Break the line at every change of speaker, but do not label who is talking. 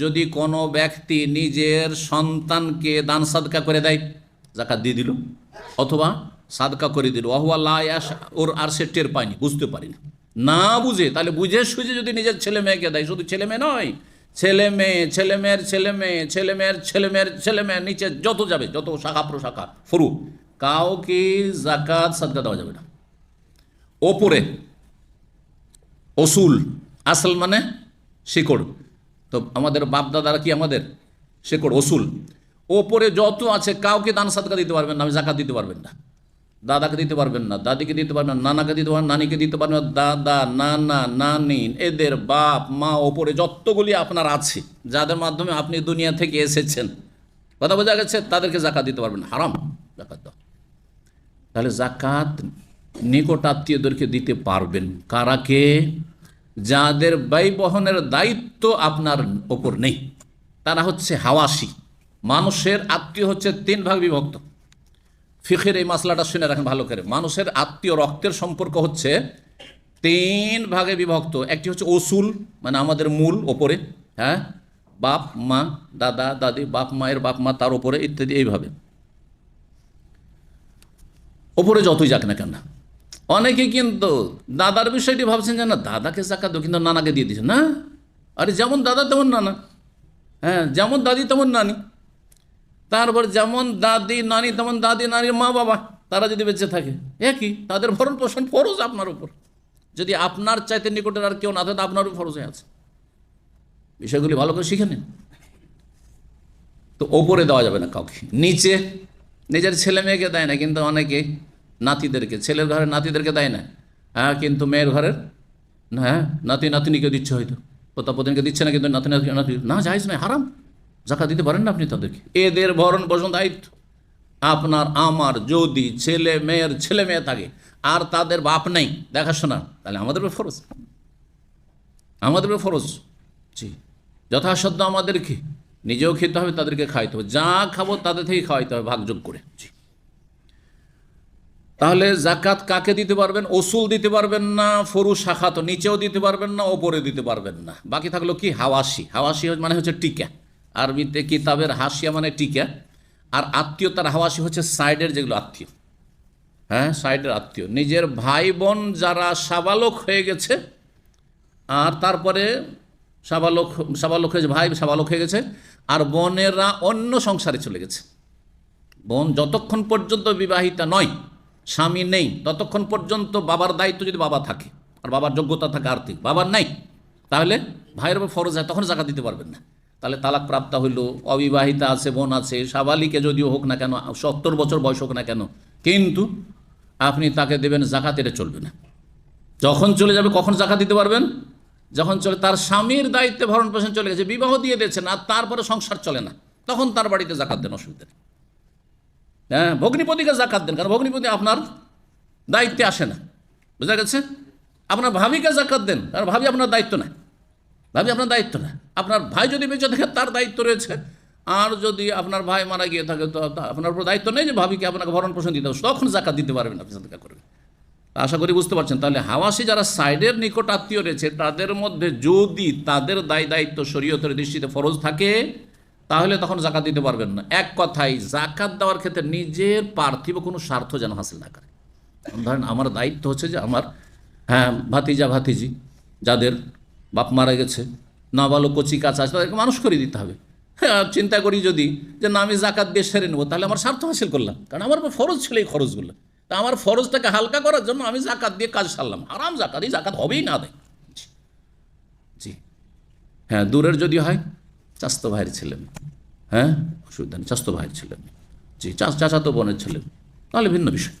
যদি কোনো ব্যক্তি নিজের সন্তানকে দান সাদকা করে দেয়, জাকাত দিয়ে দিল, অথবা সাদকা করে দিল অহুয়াল্লাহ ওর আর সে টের পায়নি, বুঝতে পারিনি। না বুঝে, তাহলে বুঝে সুঝে যদি নিজের ছেলে মেয়েকে দেয়, শুধু ছেলে মেয়ে নয়, ছেলে মেয়ে, ছেলে মেয়ের ছেলে মেয়ে, ছেলে মেয়ের ছেলে মেয়ের ছেলে মেয়ের নিচে যত যাবে, যত শাখা প্রশাখা ফরু কাউকে জাকাত সাদকা দেওয়া যাবে না। ওপরে অসুল আসল মানে শিকড়। তো আমাদের বাপদাদারা কি আমাদের? শিকড় অসুল ওপরে যত আছে, কাউকে দান সাদকা দিতে পারবেন না, আমি জাকাত দিতে পারবেন না। দাদাকে দিতে পারবেন না, দাদিকে দিতে পারবেন না, নানাকে দিতে পারবেন নানিকে দিতে পারবেন না, দাদা, নানা, নানি, এদের বাপ, মা, ওপরে যতগুলি আপনার আছে, যাদের মাধ্যমে আপনি দুনিয়া থেকে এসেছেন, কথা বোঝা গেছে? তাদেরকে জাকাত দিতে পারবেন হারাম, জাকাত তাহলে জাকাত নিকট আত্মীয়দেরকে দিতে পারবেন। কারাকে যাদের ব্যয় বহনের দায়িত্ব আপনার ওপর নেই, তারা হচ্ছে হাওয়াসি। মানুষের আত্মীয় হচ্ছে তিন ভাগ বিভক্ত। ফিখের এই মশলাটা শুনে রাখেন ভালো করে। মানুষের আত্মীয় রক্তের সম্পর্ক হচ্ছে তিন ভাগে বিভক্ত। একটি হচ্ছে অসুল মানে আমাদের মূল ওপরে হ্যাঁ? বাপ, মা, দাদা, দাদি, বাপ, মায়ের বাপ, মা, তার ওপরে ইত্যাদি এইভাবে। ওপরে যতই যাক না কেন অনেকে কিন্তু দাদার বিষয়টি ভাবছেন যে না, দাদাকে জাকাত দেবো কিন্তু নানাকে দিয়ে দিচ্ছে না। আরে যেমন দাদা, তেমন নানা। হ্যাঁ যেমন দাদি, তেমন নানি। তারপর যেমন দাদি, নানি, তেমন দাদি, নানির মা বাবা, তারা যদি বেঁচে থাকে, একই। তাদের ভরণ পোষণ ফরজ আপনার উপর। যদি আপনার চাইতে নিকটের আর কেউ না থাকে আপনারও ফরজ হয়ে আছে। বিষয়গুলি ভালো করে শিখে নিন। তো ওপরে দেওয়া যাবে না কাউকে। নিচে, নিজের ছেলে মেয়েকে দেয় না, কিন্তু অনেকে নাতিদেরকে, ছেলের ঘরের নাতিদেরকে দেয় না। হ্যাঁ কিন্তু মেয়ের ঘরের হ্যাঁ নাতি নাতিনিকে দিচ্ছে হয়তো। প্রতাপদিনকে দিচ্ছে না, কিন্তু নাতি নাতি নাতি না যাইজ নয়, হারাম। জাকা দিতে পারেন না আপনি তাদেরকে। এদের ভরণ পোষণ দায়িত্ব। আপনার, আমার, যদি ছেলে মেয়ের ছেলে মেয়ে থাকে, আর তাদের বাপ নেই, দেখাশোনা, তাহলে আমাদের ফরজ। আমাদের ফরজ। জি। যথাসাধ্য আমাদেরকে, নিজেও খেতে হবে, তাদেরকে খাইতে হবে। যা খাব, তাদের থেকে খাওয়াইতে হবে ভাগযোগ করে। জি। তাহলে জাকাত কাকে দিতে পারবেন? ওসুল দিতে পারবেন না, ফরু শাখা তো নিচেও দিতে পারবেন না, ওপরে দিতে পারবেন না। বাকি থাকল কি? হাওয়াসি হাওয়াসি মানে হচ্ছে টিকা। আরবিতে কিতাবের হাসিয়া মানে টিকা। আর আত্মীয়তার হাওয়াসি হচ্ছে সাইডের যেগুলো আত্মীয়। হ্যাঁ সাইডের আত্মীয়। নিজের ভাই বোন যারা সাবালক হয়ে গেছে, আর তারপরে সাবালক সাবালক হয়েছে ভাই, সাবালক হয়ে গেছে, আর বোনেরা অন্য সংসারে চলে গেছে। বোন যতক্ষণ পর্যন্ত বিবাহিতা নয় স্বামী নেই, ততক্ষণ পর্যন্ত বাবার দায়িত্ব যদি বাবা থাকে, আর বাবার যোগ্যতা থাকে আর্থিক, বাবার নাই, তাহলে ভাইয়ের উপর ফরজ হয়, তখন জাকাত দিতে পারবেন না। তাহলে তালাক প্রাপ্ত হইল, অবিবাহিতা আছে, বোন আছে, সাবালিকে যদিও হোক না কেন, সত্তর বছর বয়স হোক না কেন, কিন্তু আপনি তাকে দেবেন জাকাত, এটা চলবে না। যখন চলে যাবে, কখন জাকাত দিতে পারবেন? যখন চলে, তার স্বামীর দায়িত্বে ভরণ পোষণ চলে গেছে, বিবাহ দিয়ে দিয়েছেন, আর তারপরে সংসার চলে না, তখন তার বাড়িতে জাকাত দেন, অসুবিধা নেই। হ্যাঁ ভগ্নিপতিকে জাকাত দেন, কারণ ভগ্নিপতি আপনার দায়িত্বে আসে না। বুঝা গেছে? আপনার ভাবিকে জাকাত দেন, কারণ ভাবি আপনার দায়িত্ব না ভাবি আপনার দায়িত্ব না আপনার ভাই যদি বেঁচে থাকে, তার দায়িত্ব রয়েছে। আর যদি আপনার ভাই মারা গিয়ে থাকে, তো আপনার উপর দায়িত্ব নেই যে ভাবিকে আপনাকে ভরণ পোষণ দিতে হবে। তখন জাকাত দিতে পারবেন আপনি জাকাত করবেন আশা করি বুঝতে পারছেন। তাহলে হাওয়াসি যারা সাইডের নিকট আত্মীয় রয়েছে, তাদের মধ্যে যদি তাদের দায় দায়িত্ব শরীয়তের দৃষ্টিতে ফরজ থাকে তাহলে তখন জাকাত দিতে পারবেন না। এক কথাই জাকাত দেওয়ার ক্ষেত্রে নিজের পার্থিব কোনো স্বার্থ যেন হাসিল না করে। ধরেন, আমার দায়িত্ব হচ্ছে যে আমার হ্যাঁ ভাতিজা, ভাতিজি, যাদের বাপ মারা গেছে, নাবালক, কচি, কাঁচা আছে তাদেরকে মানুষ করে দিতে হবে। হ্যাঁ চিন্তা করি যদি, যে না, আমি জাকাত দিয়ে সেরে নেব, তাহলে আমার স্বার্থ হাসিল করলাম। কারণ আমার ফরজ ছিল এই খরচগুলো তা আমার ফরজটাকে হালকা করার জন্য আমি জাকাত দিয়ে কাজ সারলাম। আরাম জাকাত, এই জাকাত হবেই না দেয়। জি। হ্যাঁ দূরের যদি হয় চাস্তো ভাইয়ের ছিলেন হ্যাঁ? অসুবিধা নেই চাস্তো ভাইয়ের ছিলেন। জি চাচাতো বোনের ছিলেন তাহলে ভিন্ন বিষয়।